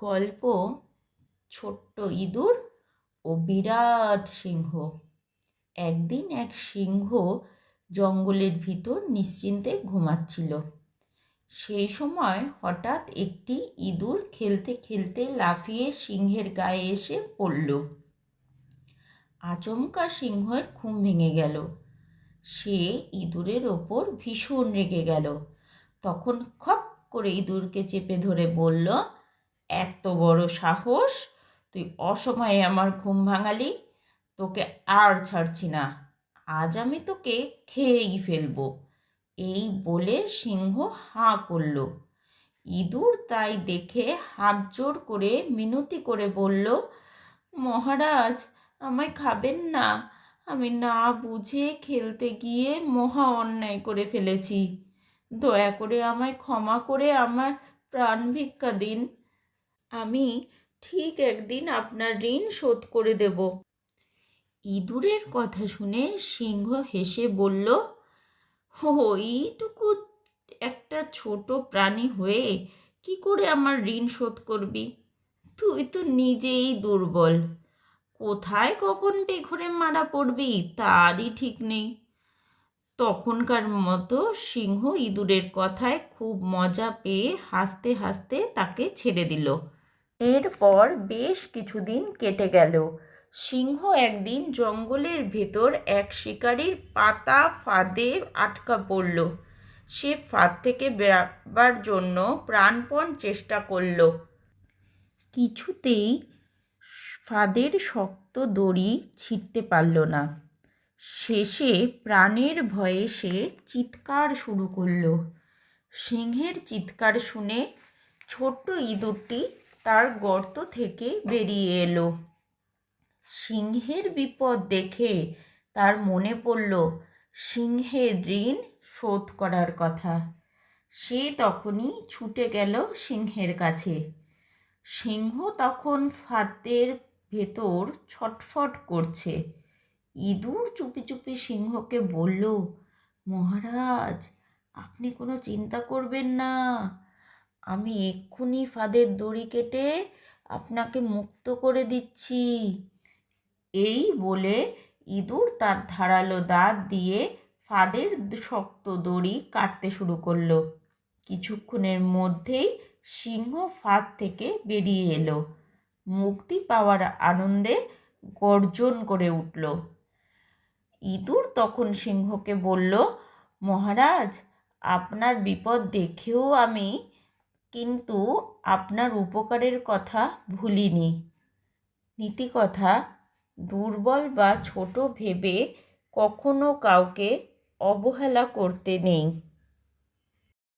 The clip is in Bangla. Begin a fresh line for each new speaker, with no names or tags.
গল্প, ছোট্ট ইঁদুর ও বিরাট সিংহ। একদিন এক সিংহ জঙ্গলের ভিতর নিশ্চিন্তে ঘুমাচ্ছিল। সেই সময় হঠাৎ একটি ইঁদুর খেলতে খেলতে লাফিয়ে সিংহের গায়ে এসে পড়ল। আচমকা সিংহের ঘুম ভেঙে গেল। সে ইঁদুরের ওপর ভীষণ রেগে গেল। তখন খপ করে ইঁদুরকে চেপে ধরে বলল এত বড় সাহস, তুই অসময়ে আমার ঘুম ভাঙালি, তোকে আর ছাড়ছি না। আজ আমি তোকে খেয়েই ফেলব। এই বলে সিংহ হাঁ করল। ইঁদুর তাই দেখে হাত জোর করে মিনতি করে বলল, মহারাজ, আমায় খাবেন না। আমি না বুঝে খেলতে গিয়ে মহা অন্যায় করে ফেলেছি। দয়া করে আমায় ক্ষমা করে আমার প্রাণ ভিক্ষা দিন। আমি ঠিক একদিন আপনার ঋণ শোধ করে দেব। ইঁদুরের কথা শুনে সিংহ হেসে বলল হো এইটুকু একটা ছোট প্রাণী হয়ে কি করে আমার ঋণ শোধ করবি? তুই তো নিজেই দুর্বল। কোথায় কখন পেঘরে মারা পড়বি তারই ঠিক নেই। তখনকার মতো সিংহ ইঁদুরের কথায় খুব মজা পেয়ে হাসতে হাসতে তাকে ছেড়ে দিল। এরপর বেশ কিছুদিন কেটে গেল। সিংহ একদিন জঙ্গলের ভেতর এক শিকারীর পাতা ফাঁদে আটকা পড়ল। সে ফাঁদ থেকে বেরাবার জন্য প্রাণপণ চেষ্টা করল। কিছুতেই ফাঁদের শক্ত দড়ি ছিঁড়তে পারল না। শেষে প্রাণের ভয়ে সে চিৎকার শুরু করল। সিংহের চিৎকার শুনে ছোট্ট ইঁদুরটি তার গর্ত থেকে বেরিয়ে এলো। সিংহের বিপদ দেখে তার মনে পড়ল, সিংহের ঋণ শোধ করার কথা। সে তখনই ছুটে গেল সিংহের কাছে। সিংহ তখন ফাঁদের ভেতর ছটফট করছে। ইঁদুর চুপি চুপি সিংহকে বলল, মহারাজ, আপনি কোনো চিন্তা করবেন না। আমি এক্ষুনি ফাঁদের দড়ি কেটে আপনাকে মুক্ত করে দিচ্ছি। এই বলে ইঁদুর তার ধারালো দাঁত দিয়ে ফাঁদের শক্ত দড়ি কাটতে শুরু করল। কিছুক্ষণের মধ্যেই সিংহ ফাঁদ থেকে বেরিয়ে এলো। মুক্তি পাওয়ার আনন্দে গর্জন করে উঠল। ইঁদুর তখন সিংহকে বলল, মহারাজ, আপনার বিপদ দেখেও আমি কিন্তু আপনার উপকারের কথা ভুলিনি। নীতিকথা, দুর্বল বা ছোট ভেবে কখনো কাউকে অবহেলা করতে নেই।